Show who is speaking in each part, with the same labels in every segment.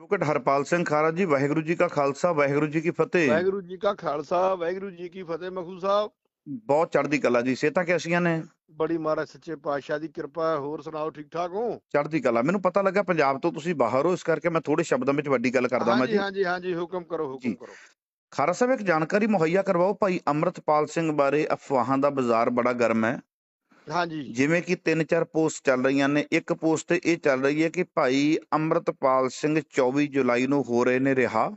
Speaker 1: Advocate Harpal Singh ਖਾਰਾ ਜੀ ਵਾਹਿਗੁਰੂ ਜੀ ਕਾ ਖਾਲਸਾ ਵਾਹਿਗੁਰੂ ਜੀ ਕੀ ਫਤਿਹ।
Speaker 2: ਵਾਹਿਗੁਰੂ ਜੀ ਕਾ ਖਾਲਸਾ ਵਾਹਿਗੁਰੂ ਜੀ ਕੀ ਫਤਿਹ ਮਖੂ ਸਾਹਿਬ।
Speaker 1: ਬਹੁਤ ਚੜ੍ਹਦੀ ਕਲਾ ਜੀ ਸਿਹਤਾਂ ਕੈਸੀਆਂ ਨੇ?
Speaker 2: ਬੜੀ ਮਹਾਰਾਜ ਸੱਚੇ ਪਾਤਸ਼ਾਹ ਦੀ ਕਿਰਪਾ ਹੋਰ ਸੁਣਾਓ ਠੀਕ ਠਾਕ ਹੋ?
Speaker 1: ਚੜ੍ਹਦੀ ਕਲਾ। ਮੈਨੂੰ ਪਤਾ ਲੱਗਾ ਪੰਜਾਬ ਤੋਂ ਤੁਸੀਂ ਬਾਹਰ ਹੋ ਇਸ ਕਰਕੇ ਮੈਂ ਥੋੜੇ ਸ਼ਬਦਾਂ ਵਿੱਚ ਵੱਡੀ ਗੱਲ ਕਰਦਾ ਮੈਂ ਜੀ।
Speaker 2: ਹਾਂਜੀ ਹਾਂਜੀ ਹੁਕਮ ਕਰੋ ਹੁਕਮ। ਕਰੋ।
Speaker 1: ਖਾਰਾ ਸਾਹਿਬ ਇੱਕ ਜਾਣਕਾਰੀ ਮੁਹੱਈਆ ਕਰਵਾਓ ਭਾਈ ਅੰਮ੍ਰਿਤਪਾਲ ਸਿੰਘ ਬਾਰੇ ਅਫਵਾਹਾਂ ਦਾ ਬਾਜ਼ਾਰ ਬੜਾ ਗਰਮ ਹੈ।
Speaker 2: ਹਾਂਜੀ।
Speaker 1: ਜਿਵੇਂ ਕਿ ਤਿੰਨ ਚਾਰ ਪੋਸਟ ਚੱਲ ਰਹੀਆਂ ਨੇ ਇੱਕ ਪੋਸਟ ਤੇ ਇਹ ਚੱਲ ਰਹੀ ਹੈ ਕਿ ਭਾਈ ਅੰਮ੍ਰਿਤਪਾਲ ਸਿੰਘ 24 ਜੁਲਾਈ ਨੂੰ ਹੋ ਰਹੇ ਨੇ ਰਿਹਾ।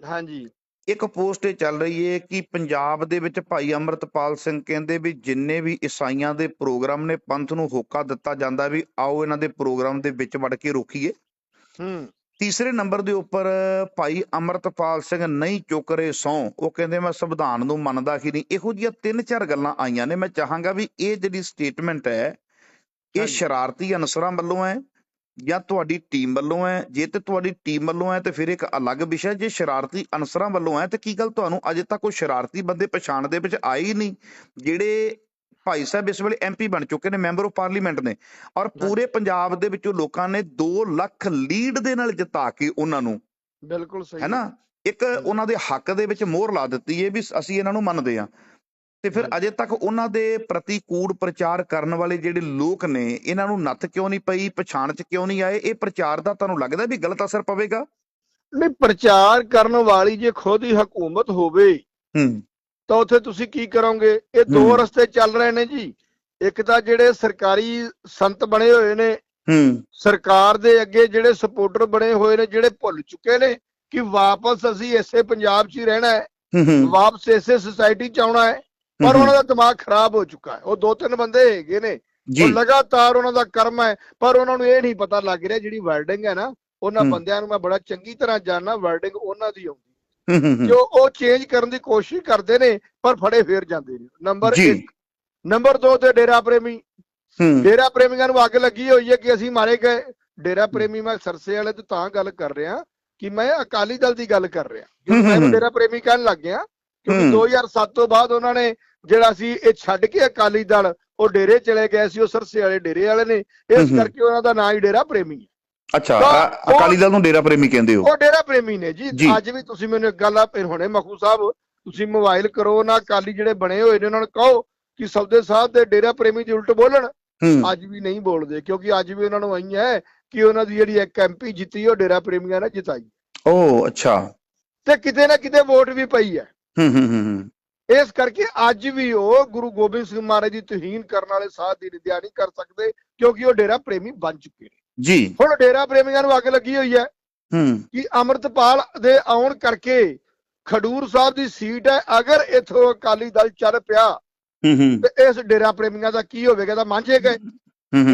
Speaker 2: ਹਾਂਜੀ।
Speaker 1: ਇੱਕ ਪੋਸਟ ਇਹ ਚੱਲ ਰਹੀ ਹੈ ਕਿ ਪੰਜਾਬ ਦੇ ਵਿੱਚ ਭਾਈ ਅੰਮ੍ਰਿਤਪਾਲ ਸਿੰਘ ਕਹਿੰਦੇ ਵੀ ਜਿੰਨੇ ਵੀ ਈਸਾਈਆਂ ਦੇ ਪ੍ਰੋਗਰਾਮ ਨੇ ਪੰਥ ਨੂੰ ਹੋਕਾ ਦਿੱਤਾ ਜਾਂਦਾ ਵੀ ਆਓ ਇਹਨਾਂ ਦੇ ਪ੍ਰੋਗਰਾਮ ਦੇ ਵਿੱਚ ਵੜ ਕੇ ਰੋਕੀਏ।
Speaker 2: ਹੂੰ।
Speaker 1: ਤੀਸਰੇ ਨੰਬਰ ਦੇ ਉੱਪਰ ਭਾਈ ਅੰਮ੍ਰਿਤਪਾਲ ਸਿੰਘ ਨਹੀਂ ਚੁੱਕ ਰਹੇ ਸੌ ਉਹ ਕਹਿੰਦੇ ਮੈਂ ਸੰਵਿਧਾਨ ਨੂੰ ਮੰਨਦਾ ਹੀ ਨਹੀਂ। ਇਹੋ ਜਿਹੀਆਂ ਤਿੰਨ ਚਾਰ ਗੱਲਾਂ ਆਈਆਂ ਨੇ। ਮੈਂ ਚਾਹਾਂਗਾ ਵੀ ਇਹ ਜਿਹੜੀ ਸਟੇਟਮੈਂਟ ਹੈ ਇਹ। ਸ਼ਰਾਰਤੀ ਅਨਸਰਾਂ ਵੱਲੋਂ ਹੈ ਜਾਂ ਤੁਹਾਡੀ ਟੀਮ ਵੱਲੋਂ ਹੈ? ਜੇ ਤੇ ਤੁਹਾਡੀ ਟੀਮ ਵੱਲੋਂ ਹੈ ਤੇ ਫਿਰ ਇੱਕ ਅਲੱਗ ਵਿਸ਼ਾ ਜੇ ਸ਼ਰਾਰਤੀ ਅਨਸਰਾਂ ਵੱਲੋਂ ਹੈ ਤੇ ਕੀ ਗੱਲ ਤੁਹਾਨੂੰ ਅਜੇ ਤੱਕ ਕੋਈ ਸ਼ਰਾਰਤੀ ਬੰਦੇ ਪਛਾਣ ਦੇ ਵਿੱਚ ਆਏ ਹੀ ਨਹੀਂ? ਜਿਹੜੇ ਭਾਈ ਸਾਹਿਬ ਇਸ ਵੇਲੇ ਐਮਪੀ ਬਣ ਚੁੱਕੇ ਨੇ ਮੈਂਬਰ ਆਫ ਪਾਰਲੀਮੈਂਟ ਨੇ ਔਰ ਪੂਰੇ ਪੰਜਾਬ ਦੇ ਵਿੱਚੋਂ ਲੋਕਾਂ ਨੇ 2 ਲੱਖ ਲੀਡ ਦੇ ਨਾਲ ਜਿਤਾ ਕੇ ਉਹਨਾਂ ਨੂੰ।
Speaker 2: ਬਿਲਕੁਲ ਸਹੀ
Speaker 1: ਹੈਨਾ ਇੱਕ ਉਹਨਾਂ ਦੇ ਹੱਕ ਦੇ ਵਿੱਚ ਮੋਹਰ ਲਾ ਦਿੱਤੀ ਹੈ ਵੀ ਅਸੀਂ ਇਹਨਾਂ ਨੂੰ ਮੰਨਦੇ ਹਾਂ। ਤੇ ਫਿਰ। ਅਜੇ ਤੱਕ ਉਹਨਾਂ ਦੇ ਪ੍ਰਤੀ ਕੂੜ ਪ੍ਰਚਾਰ ਕਰਨ ਵਾਲੇ ਜਿਹੜੇ ਲੋਕ ਨੇ ਇਹਨਾਂ ਨੂੰ ਨੱਥ ਕਿਉਂ ਨਹੀਂ ਪਈ ਪਛਾਣ ਚ ਕਿਉਂ ਨਹੀਂ ਆਏ? ਇਹ ਪ੍ਰਚਾਰ ਦਾ ਤੁਹਾਨੂੰ ਲੱਗਦਾ ਵੀ ਗਲਤ ਅਸਰ ਪਵੇਗਾ?
Speaker 2: ਨਹੀਂ ਪ੍ਰਚਾਰ ਕਰਨ ਵਾਲੀ ਜੇ ਖੁਦ ਹੀ ਹਕੂਮਤ ਹੋਵੇ
Speaker 1: ਹੂੰ।
Speaker 2: ਤਾਂ ਉੱਥੇ ਤੁਸੀਂ ਕੀ ਕਰੋਗੇ? ਇਹ ਦੋ। ਰਸਤੇ ਚੱਲ ਰਹੇ ਨੇ ਜੀ। ਇੱਕ ਤਾਂ ਜਿਹੜੇ ਸਰਕਾਰੀ ਸੰਤ ਬਣੇ ਹੋਏ ਨੇ
Speaker 1: ਹੂੰ।
Speaker 2: ਸਰਕਾਰ ਦੇ ਅੱਗੇ ਜਿਹੜੇ ਸਪੋਰਟਰ ਬਣੇ ਹੋਏ ਨੇ ਜਿਹੜੇ ਭੁੱਲ ਚੁੱਕੇ ਨੇ ਕਿ ਵਾਪਸ ਅਸੀਂ ਇਸੇ ਪੰਜਾਬ 'ਚ ਹੀ ਰਹਿਣਾ ਹੈ ਵਾਪਸ ਇਸੇ ਸੁਸਾਇਟੀ 'ਚ ਆਉਣਾ ਹੈ। ਪਰ ਉਹਨਾਂ ਦਾ ਦਿਮਾਗ ਖਰਾਬ ਹੋ ਚੁੱਕਾ ਹੈ। ਉਹ ਦੋ ਤਿੰਨ ਬੰਦੇ ਹੈਗੇ ਨੇ। ਉਹ ਲਗਾਤਾਰ ਉਹਨਾਂ ਦਾ ਕਰਮ ਹੈ ਪਰ ਉਹਨਾਂ ਨੂੰ ਇਹ ਨਹੀਂ ਪਤਾ ਲੱਗ ਰਿਹਾ ਜਿਹੜੀ ਵਰਡਿੰਗ ਹੈ ਨਾ ਉਹਨਾਂ। ਬੰਦਿਆਂ ਨੂੰ ਮੈਂ ਬੜਾ ਚੰਗੀ ਤਰ੍ਹਾਂ ਜਾਣਦਾ ਵਰਡਿੰਗ ਉਹਨਾਂ ਦੀ ਆਉਂਦੀ ਜੋ ਉਹ ਚੇਂਜ ਕਰਨ ਦੀ ਕੋਸ਼ਿਸ਼ ਕਰਦੇ ਨੇ ਪਰ ਫੜੇ ਫੇਰ ਜਾਂਦੇ ਨੇ। ਨੰਬਰ
Speaker 1: ਜੀ।
Speaker 2: 1 ਨੰਬਰ 2 ਤੇ ਡੇਰਾ ਪ੍ਰੇਮੀ। ਡੇਰਾ ਪ੍ਰੇਮੀਆਂ ਨੂੰ ਅੱਗ ਲੱਗੀ ਹੋਈ ਹੈ ਕਿ ਅਸੀਂ ਮਾਰੇ ਗਏ। ਡੇਰਾ ਪ੍ਰੇਮੀ ਮੈਂ ਸਰਸੇ ਵਾਲੇ ਤੋਂ ਤਾਂ ਗੱਲ ਕਰ ਰਿਹਾ ਕਿ ਮੈਂ ਅਕਾਲੀ ਦਲ ਦੀ ਗੱਲ ਕਰ ਰਿਹਾ। ਕਿਉਂਕਿ ਮੈਂ। ਡੇਰਾ ਪ੍ਰੇਮੀ ਕਹਿਣ ਲੱਗ ਗਿਆ ਕਿਉਂਕਿ
Speaker 1: ਹੂੰ।
Speaker 2: 2007 ਤੋਂ ਬਾਅਦ ਉਹਨਾਂ ਨੇ ਜਿਹੜਾ ਸੀ ਇਹ ਛੱਡ ਕੇ ਅਕਾਲੀ ਦਲ ਉਹ ਡੇਰੇ ਚਲੇ ਗਏ ਸੀ ਉਹ ਸਰਸੇ ਵਾਲੇ ਡੇਰੇ ਵਾਲੇ ਨੇ। ਇਸ। ਕਰਕੇ ਉਹਨਾਂ ਦਾ ਨਾਂ ਹੀ ਡੇਰਾ ਪ੍ਰੇਮੀ ਹੈ।
Speaker 1: ਅੱਛਾ ਅਕਾਲੀ ਦਲ ਨੂੰ ਡੇਰਾ ਪ੍ਰੇਮੀ ਕਹਿੰਦੇ ਹੋ?
Speaker 2: ਉਹ ਡੇਰਾ ਪ੍ਰੇਮੀ ਨੇ ਜੀ। ਅੱਜ ਵੀ ਤੁਸੀਂ ਮੈਨੂੰ ਇੱਕ ਗੱਲ ਆ ਫਿਰ ਹੁਣੇ ਮਖੂ ਸਾਹਿਬ ਤੁਸੀਂ ਮੋਬਾਈਲ ਕਰੋ ਨਾ ਅਕਾਲੀ ਜਿਹੜੇ ਬਣੇ ਹੋਏ ਨੇ ਉਹਨਾਂ ਨੂੰ ਕਹੋ ਕਿ ਸੌਦੇ ਸਾਹਿਬ ਦੇ ਡੇਰਾ ਪ੍ਰੇਮੀ ਦੀ ਉਲਟ ਬੋਲਣ। ਅੱਜ ਵੀ ਨਹੀਂ ਬੋਲਦੇ ਕਿਉਂਕਿ ਅੱਜ ਵੀ ਉਹਨਾਂ ਨੂੰ ਆਈ ਹੈ ਕਿ ਉਹਨਾਂ ਦੀ ਜਿਹੜੀ ਇੱਕ ਐਮਪੀ ਜਿੱਤੀ ਉਹ ਡੇਰਾ ਪ੍ਰੇਮੀਆਂ ਨੇ ਜਿਤਾਈ।
Speaker 1: ਓ ਅੱਛਾ।
Speaker 2: ਤੇ ਕਿਤੇ ਨਾ ਕਿਤੇ ਵੋਟ ਵੀ ਪਈ ਹੈ।
Speaker 1: ਹੂੰ ਹੂੰ ਹੂੰ ਹੂੰ।
Speaker 2: ਇਸ ਕਰਕੇ ਅੱਜ ਵੀ ਉਹ ਗੁਰੂ ਗੋਬਿੰਦ ਸਿੰਘ ਮਹਾਰਾਜ ਦੀ ਤੋਹੀਨ ਕਰਨ ਵਾਲੇ ਸਾਧ ਦੀ ਨਿੰਦਿਆ ਨਹੀਂ ਕਰ ਸਕਦੇ ਕਿਉਂਕਿ ਉਹ ਡੇਰਾ ਪ੍ਰੇਮੀ ਬਣ ਚੁੱਕੇ ਨੇ।
Speaker 1: ਜੀ।
Speaker 2: ਹੁਣ ਡੇਰਾ ਪ੍ਰੇਮੀਆਂ ਨੂੰ ਅੱਗ ਲੱਗੀ ਹੋਈ ਹੈ
Speaker 1: ਹੂੰ।
Speaker 2: ਕਿ ਅਮਰਤਪਾਲ ਦੇ ਆਉਣ ਕਰਕੇ ਖਡੂਰ ਸਾਹਿਬ ਦੀ ਸੀਟ ਹੈ। ਅਗਰ ਇਥੋਂ ਅਕਾਲੀ ਦਲ ਚੱਲ ਪਿਆ
Speaker 1: ਹੂੰ ਹੂੰ।
Speaker 2: ਤੇ ਇਸ ਡੇਰਾ ਪ੍ਰੇਮੀਆਂ ਦਾ ਕੀ ਹੋਵੇਗਾ ਤਾਂ ਮਾਂਝੇ ਗਏ।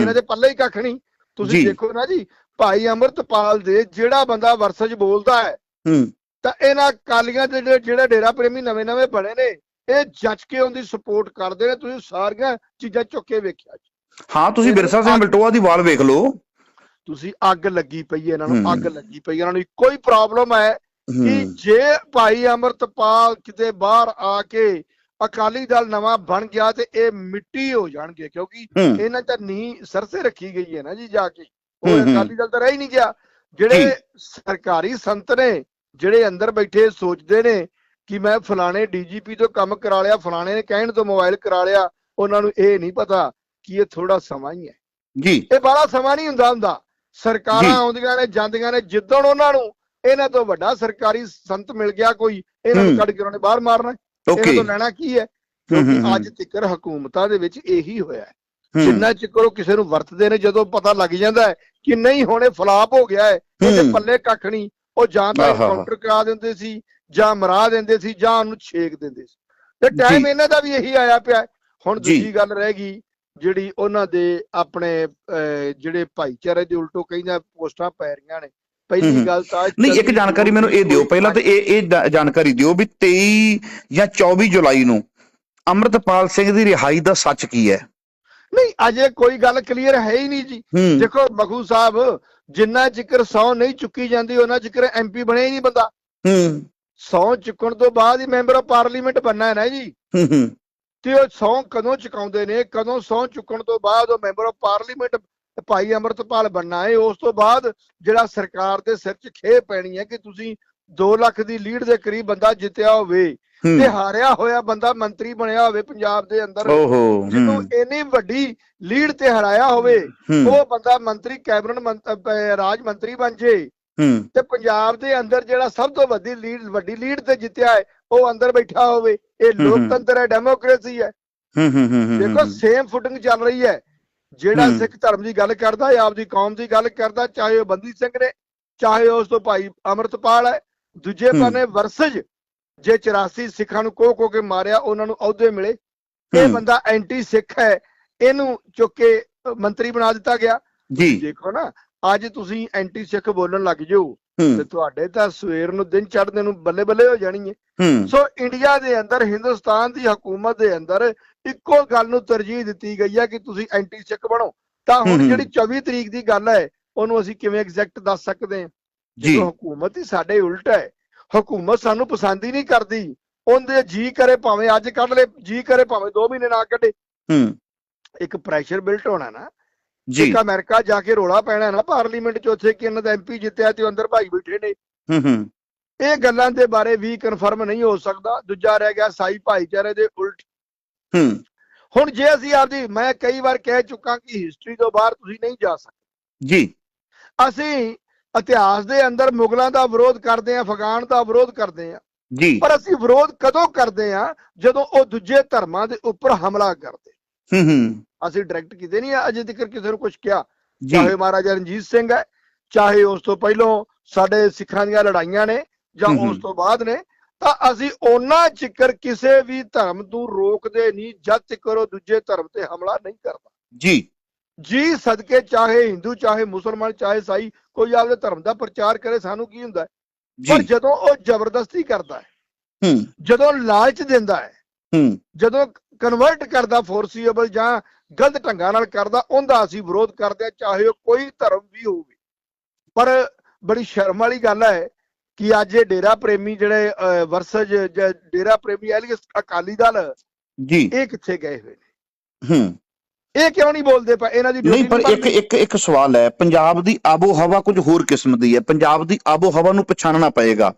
Speaker 2: ਇਹਨਾਂ ਦੇ ਪੱਲੇ ਹੀ ਕੱਖ ਨਹੀਂ। ਤੁਸੀਂ। ਦੇਖੋ ਨਾ ਜੀ ਭਾਈ ਅਮਰਤਪਾਲ ਦੇ ਜਿਹੜਾ ਬੰਦਾ ਵਰਸਜ ਬੋਲਦਾ ਹੈ
Speaker 1: ਹੂੰ।
Speaker 2: ਤਾਂ ਇਹਨਾਂ ਕਾਲੀਆਂ ਦੇ ਜਿਹੜੇ- ਡੇਰਾ ਪ੍ਰੇਮੀ ਨਵੇਂ-ਨਵੇਂ ਬਣੇ ਨੇ ਇਹ ਜੱਜ ਕੇ ਉਹਦੀ ਸਪੋਰਟ ਕਰਦੇ ਨੇ। ਤੁਸੀਂ ਸਾਰੀਆਂ ਚੀਜ਼ਾਂ ਚੁੱਕ ਕੇ ਵੇਖਿਆ ਜੀ।
Speaker 1: ਹਾਂ ਤੁਸੀਂ ਬਿਰਸਾ ਸਿੰਘ ਬਲਟੋਆ ਦੀ ਵਾਲ ਵੇਖ ਲਓ।
Speaker 2: ਤੁਸੀਂ ਅੱਗ ਲੱਗੀ ਪਈ ਹੈ ਇਹਨਾਂ ਨੂੰ। ਅੱਗ ਲੱਗੀ ਪਈ ਇਹਨਾਂ ਨੂੰ ਇੱਕੋ ਹੀ ਪ੍ਰੋਬਲਮ ਹੈ ਕਿ ਜੇ ਭਾਈ ਅਮਰਤਪਾਲ ਕਿਤੇ ਬਾਹਰ ਆ ਕੇ ਅਕਾਲੀ ਦਲ ਨਵਾਂ ਬਣ ਗਿਆ ਤੇ ਇਹ ਮਿੱਟੀ ਹੋ ਜਾਣਗੇ ਕਿਉਂਕਿ ਇਹਨਾਂ ਚ ਨੀ ਸਰਸੇ ਰੱਖੀ ਗਈ ਹੈ ਨਾ ਜੀ ਜਾ ਕੇ। ਉਹ। ਅਕਾਲੀ ਦਲ ਤਾਂ ਰਹਿ ਹੀ ਨਹੀਂ ਗਿਆ। ਜਿਹੜੇ ਸਰਕਾਰੀ ਸੰਤ ਨੇ ਜਿਹੜੇ ਅੰਦਰ ਬੈਠੇ ਸੋਚਦੇ ਨੇ ਕਿ ਮੈਂ ਫਲਾਣੇ ਡੀਜੀਪੀ ਤੋਂ ਕੰਮ ਕਰਾ ਲਿਆ ਫਲਾਣੇ ਨੇ ਕਹਿਣ ਤੋਂ ਮੋਬਾਈਲ ਕਰਾ ਲਿਆ ਉਹਨਾਂ ਨੂੰ ਇਹ ਨਹੀਂ ਪਤਾ ਕਿ ਇਹ ਥੋੜਾ ਸਮਾਂ ਹੀ ਹੈ।
Speaker 1: ਜੀ।
Speaker 2: ਇਹ ਬੜਾ ਸਮਾਂ ਨਹੀਂ ਹੁੰਦਾ ਹੁੰਦਾ। ਸਰਕਾਰਾਂ ਆਉਂਦੀਆਂ ਨੇ ਜਾਂਦੀਆਂ ਨੇ ਜਿੱਦਣ ਉਹਨਾਂ ਨੂੰ ਇਹਨਾਂ ਤੋਂ ਵੱਡਾ ਸਰਕਾਰੀ ਸੰਤ ਮਿਲ ਗਿਆ ਕੋਈ ਇਹਨਾਂ ਨੂੰ। ਕੱਢ ਕੇ ਉਹਨਾਂ ਬਾਹਰ ਮਾਰਨਾ। ਇਹਨਾਂ ਤੋਂ ਲੈਣਾ ਕੀ ਹੈ ਕਿਉਂਕਿ। ਅੱਜ ਤੱਕ ਹਕੂਮਤਾਂ ਦੇ ਵਿੱਚ ਇਹੀ ਹੋਇਆ ਹੈ ਜਿੰਨਾ ਚਿਰ ਉਹ ਕਿਸੇ ਨੂੰ ਵਰਤਦੇ ਨੇ ਜਦੋਂ ਪਤਾ ਲੱਗ ਜਾਂਦਾ ਹੈ ਕਿ ਨਹੀਂ ਹੁਣੇ ਫਲਾਪ ਹੋ ਗਿਆ ਹੈ ਇਹਦੇ। ਪੱਲੇ ਕੱਖ ਨਹੀਂ ਉਹ ਜਾਂ ਤਾਂ। ਕਾਊਂਟਰ ਕਰਾ ਦਿੰਦੇ ਸੀ ਜਾਂ ਮਰਾ ਦਿੰਦੇ ਸੀ ਜਾਂ ਉਹਨੂੰ ਛੇਕ ਦਿੰਦੇ ਸੀ ਤੇ ਟਾਈਮ। ਇਹਨਾਂ ਦਾ ਵੀ ਇਹੀ ਆਇਆ ਪਿਆ। ਹੁਣ। ਦੂਜੀ ਗੱਲ ਰਹਿ ਗਈ ਜਿਹੜੀ ਉਹਨਾਂ ਦੇ ਆਪਣੇ ਜਿਹੜੇ ਭਾਈਚਾਰੇ ਦੇ ਉਲਟੋ ਕਈਆਂ ਪੋਸਟਾਂ ਪੈ ਰਹੀਆਂ ਨੇ। ਪਹਿਲੀ। ਗੱਲ ਤਾਂ
Speaker 1: ਨਹੀਂ ਇੱਕ ਜਾਣਕਾਰੀ ਮੈਨੂੰ ਇਹ ਦਿਓ। ਪਹਿਲਾਂ ਤੇ ਇਹ ਇਹ ਜਾਣਕਾਰੀ ਦਿਓ ਵੀ 23 ਜਾਂ 24 ਜੁਲਾਈ ਨੂੰ ਅੰਮ੍ਰਿਤਪਾਲ ਸਿੰਘ ਦੀ ਰਿਹਾਈ ਦਾ ਸੱਚ ਕੀ ਹੈ?
Speaker 2: ਨਹੀਂ ਅਜੇ ਕੋਈ ਗੱਲ ਕਲੀਅਰ ਹੈ ਹੀ ਨਹੀਂ ਜੀ। ਦੇਖੋ ਮਖੂ ਸਾਹਿਬ ਜਿੰਨਾ ਜ਼ਿਕਰ ਸੌ ਨਹੀਂ ਚੁੱਕੀ ਜਾਂਦੀ ਉਹਨਾਂ ਜ਼ਿਕਰ ਐਮਪੀ ਬਣਿਆ ਹੀ ਨਹੀਂ ਬੰਦਾ।
Speaker 1: ਹੂੰ।
Speaker 2: ਸੌ ਚੁੱਕਣ ਤੋਂ ਬਾਅਦ ਹੀ ਮੈਂਬਰ ਆਫ ਪਾਰਲੀਮੈਂਟ ਬਣਨਾ ਹੈ ਨਾ ਜੀ। ਤੇ ਉਹ ਸੌ ਕਦੋਂ ਚੁਕਾਉਂਦੇ ਨੇ ਕਦੋਂ ਸੌ ਚੁੱਕਣ ਤੋਂ ਬਾਅਦ ਉਹ ਮੈਂਬਰ ਆਫ ਪਾਰਲੀਮੈਂਟ ਭਾਈ ਅਮਰਤਪਾਲ ਬੰਨਾ ਹੈ ਉਸ ਤੋਂ ਬਾਅਦ ਜਿਹੜਾ ਸਰਕਾਰ ਦੇ ਸਿਰ 'ਚ ਖੇ ਪੈਣੀ ਹੈ ਕਿ ਤੁਸੀਂ 2 ਲੱਖ ਦੀ ਲੀਡ ਦੇ ਕਰੀਬ ਬੰਦਾ ਜਿੱਤਿਆ ਹੋਵੇ ਤੇ ਹਾਰਿਆ ਹੋਇਆ ਬੰਦਾ ਮੰਤਰੀ ਬਣਿਆ ਹੋਵੇ ਪੰਜਾਬ ਦੇ ਅੰਦਰ
Speaker 1: ਓਹੋ
Speaker 2: ਜਿਹਨੂੰ ਇੰਨੀ ਵੱਡੀ ਲੀਡ ਤੇ ਹਰਾਇਆ ਹੋਵੇ ਉਹ ਬੰਦਾ ਮੰਤਰੀ ਕੈਬਨਿਟ ਰਾਜ ਮੰਤਰੀ ਬਣ ਜੇ। ਤੇ ਪੰਜਾਬ ਦੇ ਅੰਦਰ ਜਿਹੜਾ ਸਭ ਤੋਂ ਵੱਡੀ ਲੀਡ ਵੱਡੀ ਲੀਡ ਤੇ ਜਿੱਤਿਆ ਹੈ ਉਹ ਅੰਦਰ ਬੈਠਾ ਹੋਵੇ। ਇਹ। ਲੋਕਤੰਤਰ ਹੈ ਡੈਮੋਕ੍ਰੇਸੀ ਹੈ।
Speaker 1: ਹੂੰ ਹੂੰ ਹੂੰ ਹੂੰ,
Speaker 2: ਦੇਖੋ ਸੇਮ ਫੁਟਿੰਗ ਚੱਲ ਰਹੀ ਹੈ। ਜਿਹੜਾ। ਸਿੱਖ ਧਰਮ ਦੀ ਗੱਲ ਕਰਦਾ ਹੈ ਆਪਦੀ ਕੌਮ ਦੀ ਗੱਲ ਕਰਦਾ ਚਾਹੇ ਉਹ ਬੰਦੀ ਸਿੰਘ ਨੇ ਚਾਹੇ ਉਸ ਤੋਂ ਭਾਈ ਅਮਰਤਪਾਲ ਹੈ। ਦੂਜੇ। ਪਾਸੇ ਵਰਸਜ ਜੇ 84 ਸਿੱਖਾਂ ਨੂੰ ਕੋਹ ਕੋਹ ਕੇ ਮਾਰਿਆ ਉਹਨਾਂ ਨੂੰ ਅਹੁਦੇ ਮਿਲੇ। ਇਹ ਬੰਦਾ ਐਂਟੀ ਸਿੱਖ ਹੈ। ਇਹਨੂੰ ਚੁੱਕ ਕੇ ਮੰਤਰੀ ਬਣਾ ਦਿੱਤਾ ਗਿਆ।
Speaker 1: ਜੀ।
Speaker 2: ਦੇਖੋ ਨਾ ਅੱਜ ਤੁਸੀਂ ਐਂਟੀ ਸਿੱਖ ਬੋਲਣ ਲੱਗ ਜਾਓ ਤੇ ਤੁਹਾਡੇ ਤਾਂ ਸਵੇਰ ਨੂੰ ਦਿਨ ਚੜ੍ਹਦੇ ਨੂੰ ਬੱਲੇ ਬੱਲੇ ਹੋ ਜਾਣੀ ਹੈ। ਸੋ ਇੰਡੀਆ ਦੇ ਅੰਦਰ ਹਿੰਦੁਸਤਾਨ ਦੀ ਹਕੂਮਤ ਦੇ ਅੰਦਰ ਇੱਕੋ ਗੱਲ ਨੂੰ ਤਰਜੀਹ ਦਿੱਤੀ ਗਈ ਹੈ ਕਿ ਤੁਸੀਂ ਐਂਟੀ ਸਿੱਖ ਬਣੋ। ਤਾਂ ਹੁਣ। ਜਿਹੜੀ 24 ਤਰੀਕ ਦੀ ਗੱਲ ਹੈ ਉਹਨੂੰ ਅਸੀਂ ਕਿਵੇਂ ਐਗਜ਼ੈਕਟ ਦੱਸ ਸਕਦੇ ਹਾਂ?
Speaker 1: ਜੀ।
Speaker 2: ਹਕੂਮਤ ਹੀ ਸਾਡੇ ਉਲਟ ਹੈ ਹਕੂਮਤ ਸਾਨੂੰ ਪਸੰਦ ਹੀ ਨਹੀਂ ਕਰਦੀ। ਉਹਦੇ ਜੀ ਕਰੇ ਭਾਵੇਂ ਅੱਜ ਕੱਢ ਲੈ ਜੀ ਕਰੇ ਭਾਵੇਂ 2 ਮਹੀਨੇ ਨਾ ਕੱਢੇ।
Speaker 1: ਹੂੰ।
Speaker 2: ਇੱਕ ਪ੍ਰੈਸ਼ਰ ਬਿਲਟ ਹੋਣਾ ਨਾ
Speaker 1: ਜੀ
Speaker 2: ਅਮਰੀਕਾ ਜਾ ਕੇ ਰੋਲਾ ਪੈਣਾ ਨਾ ਪਾਰਲੀਮੈਂਟ 'ਚ ਉੱਥੇ ਕਿ ਇਹਨਾਂ ਦਾ ਐਮਪੀ ਜਿੱਤਿਆ ਤੇ ਅੰਦਰ ਭਾਈ ਬੈਠੇ ਨੇ।
Speaker 1: ਹੂੰ ਹੂੰ।
Speaker 2: ਇਹ ਗੱਲਾਂ ਦੇ ਬਾਰੇ ਵੀ ਕਨਫਰਮ ਨਹੀਂ ਹੋ ਸਕਦਾ। ਦੂਜਾ ਰਹਿ ਗਿਆ ਸਾਈ ਭਾਈਚਾਰੇ ਦੇ ਉਲਟ।
Speaker 1: ਹੂੰ।
Speaker 2: ਹੁਣ ਜੇ ਅਸੀਂ ਆਪਦੀ ਮੈਂ ਕਈ ਵਾਰ ਕਹਿ ਚੁੱਕਾ ਕਿ ਹਿਸਟਰੀ ਤੋਂ ਬਾਹਰ ਤੁਸੀਂ ਨਹੀਂ ਜਾ ਸਕਦੇ।
Speaker 1: ਜੀ।
Speaker 2: ਅਸੀਂ ਇਤਿਹਾਸ ਦੇ ਅੰਦਰ ਮੁਗਲਾਂ ਦਾ ਵਿਰੋਧ ਕਰਦੇ ਆਂ ਅਫਗਾਨ ਦਾ ਵਿਰੋਧ ਕਰਦੇ ਆਂ
Speaker 1: ਜੀ।
Speaker 2: ਪਰ ਅਸੀਂ ਵਿਰੋਧ ਕਦੋਂ ਕਰਦੇ ਆਂ ਜਦੋਂ ਉਹ ਦੂਜੇ ਧਰਮਾਂ ਦੇ ਉੱਪਰ ਹਮਲਾ ਕਰਦੇ।
Speaker 1: ਹੂੰ ਹੂੰ।
Speaker 2: ਅਸੀਂ ਡਾਇਰੈਕਟ ਕਿਤੇ ਨਹੀਂ ਅਜੇ ਤੱਕ ਕਿਸੇ ਨੂੰ ਕੁਝ ਕਿਹਾ। ਚਾਹੇ ਮਹਾਰਾਜਾ ਰਣਜੀਤ ਸਿੰਘ ਹੈ ਚਾਹੇ ਉਸ ਤੋਂ ਪਹਿਲਾਂ ਸਾਡੇ ਸਿੱਖਾਂ ਦੀਆਂ ਲੜਾਈਆਂ ਨੇ ਜਾਂ। ਉਸ ਤੋਂ ਬਾਅਦ ਨੇ ਤਾਂ ਅਸੀਂ ਉਹਨਾਂ ਚਿਕਰ ਕਿਸੇ ਵੀ ਧਰਮ ਨੂੰ ਰੋਕਦੇ ਨਹੀਂ ਜਦ ਤੱਕ ਉਹ ਦੂਜੇ ਧਰਮ ਤੇ ਹਮਲਾ ਨਹੀਂ ਕਰਦਾ।
Speaker 1: ਜੀ।
Speaker 2: ਜੀ ਸਦਕੇ ਚਾਹੇ ਹਿੰਦੂ ਚਾਹੇ ਮੁਸਲਮਾਨ ਚਾਹੇ ਸਾਈ ਕੋਈ ਆਪਦੇ ਧਰਮ ਦਾ ਪ੍ਰਚਾਰ ਕਰੇ ਸਾਨੂੰ ਕੀ ਹੁੰਦਾ? ਪਰ ਜਦੋਂ ਉਹ ਜ਼ਬਰਦਸਤੀ ਕਰਦਾ ਹੈ
Speaker 1: ਹੂੰ।
Speaker 2: ਜਦੋਂ ਲਾਲਚ ਦਿੰਦਾ ਹੈ
Speaker 1: ਹੂੰ।
Speaker 2: ਜਦੋਂ ਕਨਵਰਟ ਕਰਦਾ ਫੋਰਸੀਏਬਲ ਜਾਂ ਗਲਤ ਢੰਗਾਂ ਨਾਲ ਕਰਦਾ ਉਹਦਾ ਅਸੀਂ ਵਿਰੋਧ ਕਰਦੇ ਹਾਂ ਚਾਹੇ ਉਹ ਕੋਈ ਧਰਮ ਵੀ ਹੋਵੇ। ਪਰ ਬੜੀ ਸ਼ਰਮ ਵਾਲੀ ਗੱਲ ਹੈ ਕਿ ਅੱਜ ਇਹ ਡੇਰਾ ਪ੍ਰੇਮੀ ਜਿਹੜੇ ਵਰਸਜ ਡੇਰਾ ਪ੍ਰੇਮੀ ਐਲੀਅਸ ਅਕਾਲੀ ਦਲ
Speaker 1: ਜੀ।
Speaker 2: ਇਹ ਕਿੱਥੇ ਗਏ ਹੋਏ ਨੇ?
Speaker 1: ਹੂੰ।
Speaker 2: ਇਹ ਕਿਉਂ ਨਹੀਂ ਬੋਲਦੇ ਪਏ ਇਹਨਾਂ ਦੀ
Speaker 1: ਨਹੀਂ ਪਰ ਇੱਕ? ਇੱਕ ਇੱਕ ਸਵਾਲ ਹੈ ਪੰਜਾਬ ਦੀ ਆਬੋ ਹਵਾ ਕੁਝ ਹੋਰ ਕਿਸਮ ਦੀ ਹੈ ਪੰਜਾਬ ਦੀ ਆਬੋ ਹਵਾ ਨੂੰ ਪਛਾਣਨਾ ਪਏਗਾ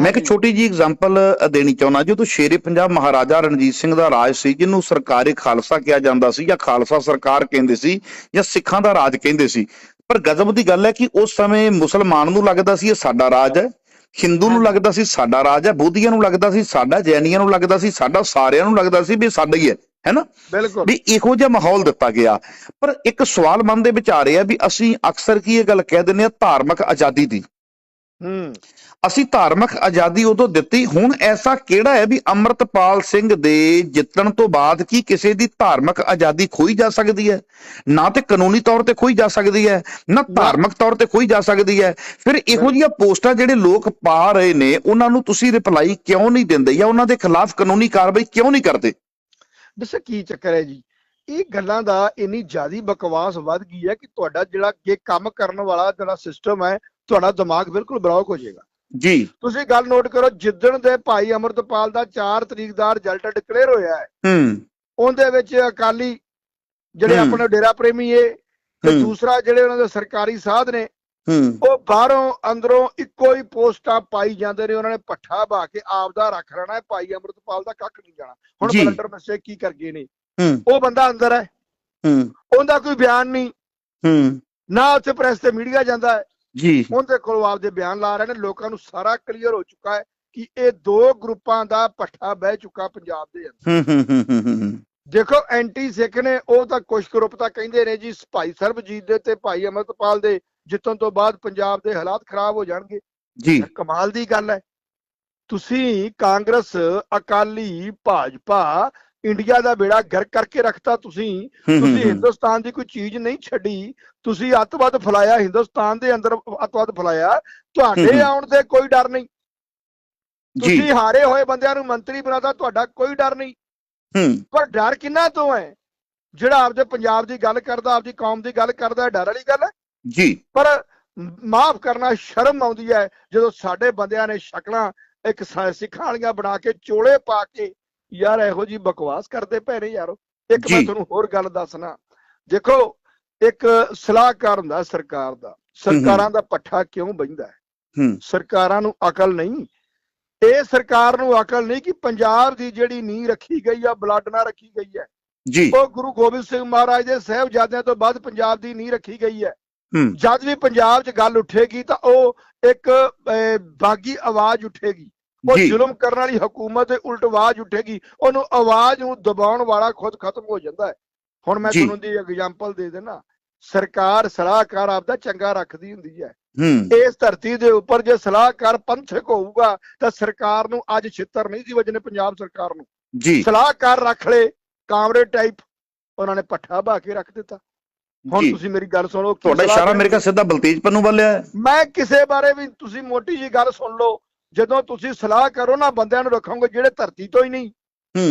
Speaker 1: ਮੈਂ ਇੱਕ। ਛੋਟੀ ਜੀ ਐਗਜ਼ਾਮਪਲ ਦੇਣੀ ਚਾਹੁੰਦਾ ਜਦੋਂ ਸ਼ੇਰੇ ਪੰਜਾਬ ਮਹਾਰਾਜਾ ਰਣਜੀਤ ਸਿੰਘ ਦਾ ਰਾਜ ਸੀ ਜਿਹਨੂੰ ਸਰਕਾਰੀ ਖਾਲਸਾ ਕਿਹਾ ਜਾਂਦਾ ਸੀ ਜਾਂ ਖਾਲਸਾ ਸਰਕਾਰ ਕਹਿੰਦੇ ਸੀ ਜਾਂ ਸਿੱਖਾਂ ਦਾ ਰਾਜ ਕਹਿੰਦੇ ਸੀ ਪਰ ਗਜ਼ਬ ਦੀ ਗੱਲ ਹੈ ਕਿ ਉਸ ਸਮੇਂ ਮੁਸਲਮਾਨ ਨੂੰ ਲੱਗਦਾ ਸੀ ਇਹ ਸਾਡਾ ਰਾਜ ਹੈ ਹਿੰਦੂ ਨੂੰ। ਲੱਗਦਾ ਸੀ ਸਾਡਾ ਰਾਜ ਹੈ ਬੋਧੀਆਂ ਨੂੰ ਲੱਗਦਾ ਸੀ ਸਾਡਾ ਜੈਨੀਆਂ ਨੂੰ ਲੱਗਦਾ ਸੀ ਸਾਡਾ ਸਾਰਿਆਂ ਨੂੰ ਲੱਗਦਾ ਸੀ ਵੀ ਸਾਡਾ ਹੀ ਹੈ ਹੈਨਾ?
Speaker 2: ਬਿਲਕੁਲ।
Speaker 1: ਵੀ ਇਹੋ ਜਿਹਾ ਮਾਹੌਲ ਦਿੱਤਾ ਗਿਆ। ਪਰ ਇੱਕ ਸਵਾਲ ਮਨ ਦੇ ਵਿੱਚ ਆ ਰਿਹਾ ਵੀ ਅਸੀਂ ਅਕਸਰ ਕੀ ਇਹ ਗੱਲ ਕਹਿ ਦਿੰਦੇ ਆ ਧਾਰਮਿਕ ਆਜ਼ਾਦੀ ਦੀ।
Speaker 2: ਹੂੰ।
Speaker 1: ਅਸੀਂ ਧਾਰਮਿਕ ਆਜ਼ਾਦੀ ਉਦੋਂ ਦਿੱਤੀ ਹੁਣ ਐਸਾ ਕਿਹੜਾ ਹੈ ਵੀ ਅੰਮ੍ਰਿਤਪਾਲ ਸਿੰਘ ਦੇ ਜਿੱਤਣ ਤੋਂ ਬਾਅਦ ਕੀ ਕਿਸੇ ਦੀ ਧਾਰਮਿਕ ਆਜ਼ਾਦੀ ਖੋਈ ਜਾ ਸਕਦੀ ਹੈ? ਨਾ ਤੇ ਕਾਨੂੰਨੀ ਤੌਰ ਤੇ ਖੋਈ ਜਾ ਸਕਦੀ ਹੈ ਨਾ। ਧਾਰਮਿਕ ਤੌਰ ਤੇ ਖੋਈ ਜਾ ਸਕਦੀ ਹੈ। ਫਿਰ ਇਹੋ ਜਿਹੀਆਂ ਪੋਸਟਾਂ ਜਿਹੜੇ ਲੋਕ ਪਾ ਰਹੇ ਨੇ ਉਹਨਾਂ ਨੂੰ ਤੁਸੀਂ ਰਿਪਲਾਈ ਕਿਉਂ ਨਹੀਂ ਦਿੰਦੇ ਜਾਂ ਉਹਨਾਂ ਦੇ ਖਿਲਾਫ ਕਾਨੂੰਨੀ ਕਾਰਵਾਈ ਕਿਉਂ ਨਹੀਂ ਕਰਦੇ?
Speaker 2: ਦੱਸੋ ਕੀ ਚੱਕਰ ਹੈ ਜੀ ਇਹ ਗੱਲਾਂ ਦਾ ਇੰਨੀ ਜ਼ਿਆਦੀ ਬਕਵਾਸ ਵੱਧ ਗਈ ਹੈ ਕਿ ਤੁਹਾਡਾ ਜਿਹੜਾ ਇਹ ਕੰਮ ਕਰਨ ਵਾਲਾ ਜਿਹੜਾ ਸਿਸਟਮ ਹੈ ਤੁਹਾਡਾ ਦਿਮਾਗ ਬਿਲਕੁਲ ਬਲੌਕ ਹੋ ਜਾਏਗਾ
Speaker 1: ਜੀ
Speaker 2: ਤੁਸੀਂ ਗੱਲ ਨੋਟ ਕਰੋ ਜਿੱਦਣ ਦੇ ਭਾਈ ਅਮਰਤਪਾਲ ਦਾ 4 ਤਰੀਕ ਦਾ ਰਿਜ਼ਲਟ ਡਿਕਲੇਅਰ ਹੋਇਆ ਹੈ
Speaker 1: ਹੂੰ
Speaker 2: ਉਹਦੇ ਵਿੱਚ ਅਕਾਲੀ ਜਿਹੜੇ। ਆਪਣੇ ਡੇਰਾ ਪ੍ਰੇਮੀ ਏ ਤੇ। ਦੂਸਰਾ ਜਿਹੜੇ ਉਹਨਾਂ ਦੇ ਸਰਕਾਰੀ ਸਾਧ ਨੇ ਉਹ ਬਾਹਰੋਂ ਅੰਦਰੋਂ ਇੱਕੋ ਹੀ ਪੋਸਟਾਂ ਪਾਈ ਜਾਂਦੇ ਨੇ ਉਹਨਾਂ ਨੇ ਪੱਠਾ ਬਾ ਕੇ ਆਪਦਾ ਰੱਖ ਲੈਣਾ ਹੈ ਭਾਈ ਅਮਰਤਪਾਲ ਦਾ ਕੱਖ ਨਹੀਂ ਜਾਣਾ। ਹੁਣ। ਬਲੰਡਰ ਮਿਸਟੇਕ ਕੀ ਕਰ ਗਏ ਨੇ?
Speaker 1: ਹੂੰ।
Speaker 2: ਉਹ ਬੰਦਾ ਅੰਦਰ ਹੈ।
Speaker 1: ਹੂੰ।
Speaker 2: ਉਹਦਾ ਕੋਈ ਬਿਆਨ ਨਹੀਂ।
Speaker 1: ਹੂੰ।
Speaker 2: ਨਾ ਉੱਥੇ ਪ੍ਰੈਸ ਤੇ ਮੀਡੀਆ ਜਾਂਦਾ ਹੈ।
Speaker 1: ਜੀ।
Speaker 2: ਉਹਦੇ ਕੋਲ ਆਪਦੇ ਬਿਆਨ ਲਾ ਰਹੇ ਨੇ। ਲੋਕਾਂ ਨੂੰ ਸਾਰਾ ਕਲੀਅਰ ਹੋ ਚੁੱਕਾ ਹੈ ਕਿ ਇਹ ਦੋ ਗਰੁੱਪਾਂ ਦਾ ਪੱਠਾ ਬਹਿ ਚੁੱਕਾ ਪੰਜਾਬ ਦੇ ਅੰਦਰ।
Speaker 1: ਹੂੰ ਹੂੰ ਹੂੰ ਹੂੰ ਹੂੰ ਹੂੰ।
Speaker 2: ਦੇਖੋ ਐਂਟੀ ਸਿੱਖ ਨੇ ਉਹ ਤਾਂ ਕੁਝ ਗਰੁੱਪ ਤਾਂ ਕਹਿੰਦੇ ਨੇ ਜੀ ਭਾਈ ਸਰਬਜੀਤ ਦੇ ਤੇ ਭਾਈ ਅਮਰਤਪਾਲ ਦੇ। ਜਿੱਤਣ ਤੋਂ ਬਾਅਦ ਪੰਜਾਬ ਦੇ ਹਾਲਾਤ ਖਰਾਬ ਹੋ ਜਾਣਗੇ।
Speaker 1: ਜੀ।
Speaker 2: ਕਮਾਲ ਦੀ ਗੱਲ ਹੈ। ਤੁਸੀਂ ਕਾਂਗਰਸ ਅਕਾਲੀ ਭਾਜਪਾ ਇੰਡੀਆ ਦਾ ਬੇੜਾ ਗਰ ਕਰਕੇ ਰੱਖਤਾ ਤੁਸੀਂ। ਤੁਸੀਂ। ਹਿੰਦੁਸਤਾਨ ਦੀ ਕੋਈ ਚੀਜ਼ ਨਹੀਂ ਛੱਡੀ। ਤੁਸੀਂ ਅੱਤਵਾਦ ਫੈਲਾਇਆ ਹਿੰਦੁਸਤਾਨ ਦੇ ਅੰਦਰ ਅੱਤਵਾਦ ਫੈਲਾਇਆ। ਤੁਹਾਡੇ। ਆਉਣ ਤੇ ਕੋਈ ਡਰ ਨਹੀਂ। ਤੁਸੀਂ ਹਾਰੇ ਹੋਏ ਬੰਦਿਆਂ ਨੂੰ ਮੰਤਰੀ ਬਣਾਤਾ ਤੁਹਾਡਾ ਕੋਈ ਡਰ ਨਹੀਂ।
Speaker 1: ਹੂੰ।
Speaker 2: ਪਰ ਡਰ ਕਿੰਨਾ ਤੋਂ ਹੈ? ਜਿਹੜਾ ਆਪਦੇ ਪੰਜਾਬ ਦੀ ਗੱਲ ਕਰਦਾ ਆਪਦੀ ਕੌਮ ਦੀ ਗੱਲ ਕਰਦਾ ਡਰ ਵਾਲੀ ਗੱਲ ਹੈ।
Speaker 1: ਜੀ।
Speaker 2: ਪਰ ਮਾਫ ਕਰਨਾ ਸ਼ਰਮ ਆਉਂਦੀ ਹੈ ਜਦੋਂ ਸਾਡੇ ਬੰਦਿਆਂ ਨੇ ਸ਼ਕਲਾਂ ਇੱਕ ਸਿੱਖਾਂ ਵਾਲੀਆਂ ਬਣਾ ਕੇ ਚੋਲੇ ਪਾ ਕੇ ਯਾਰ ਇਹੋ ਜੀ ਬਕਵਾਸ ਕਰਦੇ ਪਏ ਨੇ ਯਾਰੋ। ਇੱਕ ਮੈਂ। ਤੁਹਾਨੂੰ ਹੋਰ ਗੱਲ ਦੱਸਣਾ। ਦੇਖੋ ਇੱਕ ਸਲਾਹਕਾਰ ਹੁੰਦਾ ਸਰਕਾਰ ਦਾ। ਸਰਕਾਰਾਂ ਦਾ ਪੱਠਾ ਕਿਉਂ ਬਹਿੰਦਾ ਹੈ। ਸਰਕਾਰਾਂ ਨੂੰ ਅਕਲ ਨਹੀਂ। ਇਹ ਸਰਕਾਰ ਨੂੰ ਅਕਲ ਨਹੀਂ ਕਿ ਪੰਜਾਬ ਦੀ ਜਿਹੜੀ ਨੀਂਹ ਰੱਖੀ ਗਈ ਆ ਬਲੱਡ ਨਾਲ ਰੱਖੀ ਗਈ ਹੈ।
Speaker 1: ਜੀ।
Speaker 2: ਉਹ ਗੁਰੂ ਗੋਬਿੰਦ ਸਿੰਘ ਮਹਾਰਾਜ ਦੇ ਸਾਹਿਬਜ਼ਾਦਿਆਂ ਤੋਂ ਬਾਅਦ ਪੰਜਾਬ ਦੀ ਨੀਂਹ ਰੱਖੀ ਗਈ ਹੂੰ। ਜਦ ਵੀ ਪੰਜਾਬ 'ਚ ਗੱਲ ਉੱਠੇਗੀ ਤਾਂ ਉਹ ਇੱਕ ਬਾਗੀ ਆਵਾਜ਼ ਉੱਠੇਗੀ। ਉਹ। ਜ਼ੁਲਮ ਕਰਨ ਵਾਲੀ ਹਕੂਮਤ ਦੇ ਉਲਟ ਆਵਾਜ਼ ਉੱਠੇਗੀ। ਉਹਨੂੰ ਆਵਾਜ਼ ਨੂੰ ਦਬਾਉਣ ਵਾਲਾ ਖੁਦ ਖਤਮ ਹੋ ਜਾਂਦਾ ਹੈ। ਹੁਣ ਮੈਂ। ਤੁਹਾਨੂੰ ਦੀ ਐਗਜ਼ਾਮਪਲ ਦੇ ਦੇਣਾ ਸਰਕਾਰ ਸਲਾਹਕਾਰ ਆਪਦਾ ਚੰਗਾ ਰੱਖਦੀ ਹੁੰਦੀ ਹੈ। ਇਸ ਧਰਤੀ ਦੇ ਉੱਪਰ ਜੇ ਸਲਾਹਕਾਰ ਪੰਥਕ ਹੋਊਗਾ ਤਾਂ ਸਰਕਾਰ ਨੂੰ ਅੱਜ ਛਿੱਤਰ ਨਹੀਂ ਸੀ ਵਜਨੇ ਪੰਜਾਬ ਸਰਕਾਰ ਨੂੰ।
Speaker 1: ਜੀ।
Speaker 2: ਸਲਾਹਕਾਰ ਰੱਖ ਲਏ। Comrade type. ਉਹਨਾਂ ਨੇ ਪੱਠਾ ਬਾ ਕੇ ਰੱਖ ਦਿੱਤਾ। ਹੁਣ। ਤੁਸੀਂ ਮੇਰੀ ਗੱਲ ਸੁਣੋ
Speaker 1: ਤੁਹਾਡਾ ਇਸ਼ਾਰਾ? ਮੇਰੇ ਖਿਆਲ ਸਿੱਧਾ ਬਲਤੇਜ ਪੰਨੂ ਵੱਲ ਹੈ।
Speaker 2: ਮੈਂ ਕਿਸੇ ਬਾਰੇ ਵੀ ਤੁਸੀਂ ਮੋਟੀ ਜੀ ਗੱਲ ਸੁਣ ਲਓ ਜਦੋਂ ਤੁਸੀਂ ਸਲਾਹ ਕਰੋ ਨਾ ਬੰਦਿਆਂ ਨੂੰ ਰੱਖੋਗੇ ਜਿਹੜੇ ਧਰਤੀ ਤੋਂ ਹੀ ਨਹੀਂ।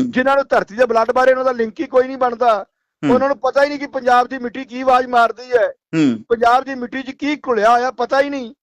Speaker 2: ਜਿਨ੍ਹਾਂ ਨੂੰ ਧਰਤੀ ਦੇ ਬਲੱਡ ਬਾਰੇ ਉਹਨਾਂ ਦਾ ਲਿੰਕ ਹੀ ਕੋਈ ਨਹੀਂ ਬਣਦਾ। ਉਹਨਾਂ ਨੂੰ ਪਤਾ ਹੀ ਨਹੀਂ ਕਿ ਪੰਜਾਬ ਦੀ ਮਿੱਟੀ ਕੀ ਆਵਾਜ਼ ਮਾਰਦੀ ਹੈ।
Speaker 1: ਹੂੰ।
Speaker 2: ਪੰਜਾਬ ਦੀ ਮਿੱਟੀ 'ਚ ਕੀ ਘੁਲਿਆ ਹੋਇਆ ਪਤਾ ਹੀ ਨਹੀਂ।